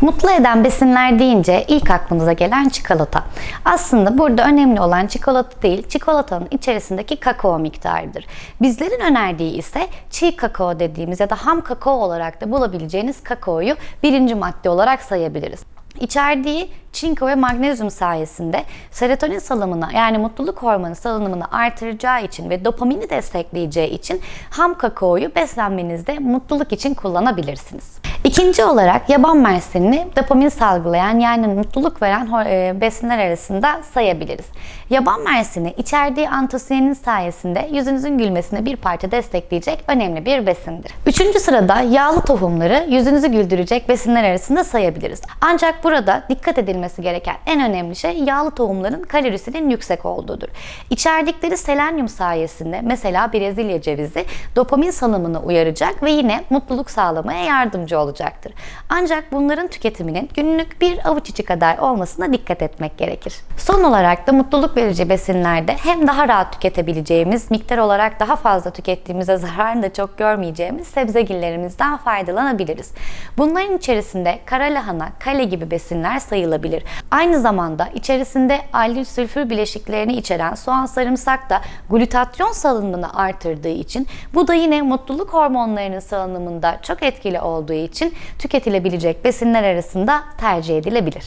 Mutlu eden besinler deyince ilk aklımıza gelen çikolata. Aslında burada önemli olan çikolata değil, çikolatanın içerisindeki kakao miktarıdır. Bizlerin önerdiği ise çiğ kakao dediğimiz ya da ham kakao olarak da bulabileceğiniz kakaoyu birinci madde olarak sayabiliriz. İçerdiği çinko ve magnezyum sayesinde serotonin salımını yani mutluluk hormonu salınımını artıracağı için ve dopamini destekleyeceği için ham kakaoyu beslenmenizde mutluluk için kullanabilirsiniz. İkinci olarak yaban mersinini dopamin salgılayan yani mutluluk veren e, besinler arasında sayabiliriz. Yaban mersini içerdiği antosiyanin sayesinde yüzünüzün gülmesine bir parça destekleyecek önemli bir besindir. Üçüncü sırada yağlı tohumları yüzünüzü güldürecek besinler arasında sayabiliriz. Ancak burada dikkat edilmesi gereken en önemli şey yağlı tohumların kalorisinin yüksek olduğudur. İçerdikleri selenyum sayesinde mesela Brezilya cevizi dopamin salımını uyaracak ve yine mutluluk sağlamaya yardımcı olacaktır. Ancak bunların tüketiminin günlük bir avuç içi kadar olmasına dikkat etmek gerekir. Son olarak da mutluluk verici besinlerde hem daha rahat tüketebileceğimiz, miktar olarak daha fazla tükettiğimizde zararını da çok görmeyeceğimiz sebzegillerimizden faydalanabiliriz. Bunların içerisinde kara lahana, kale gibi besinler sayılabilir. Aynı zamanda içerisinde aldil sülfür bileşiklerini içeren soğan sarımsak da glutatyon salınımını artırdığı için bu da yine mutluluk hormonlarının salınımında çok etkili olduğu için tüketilebilecek besinler arasında tercih edilebilir.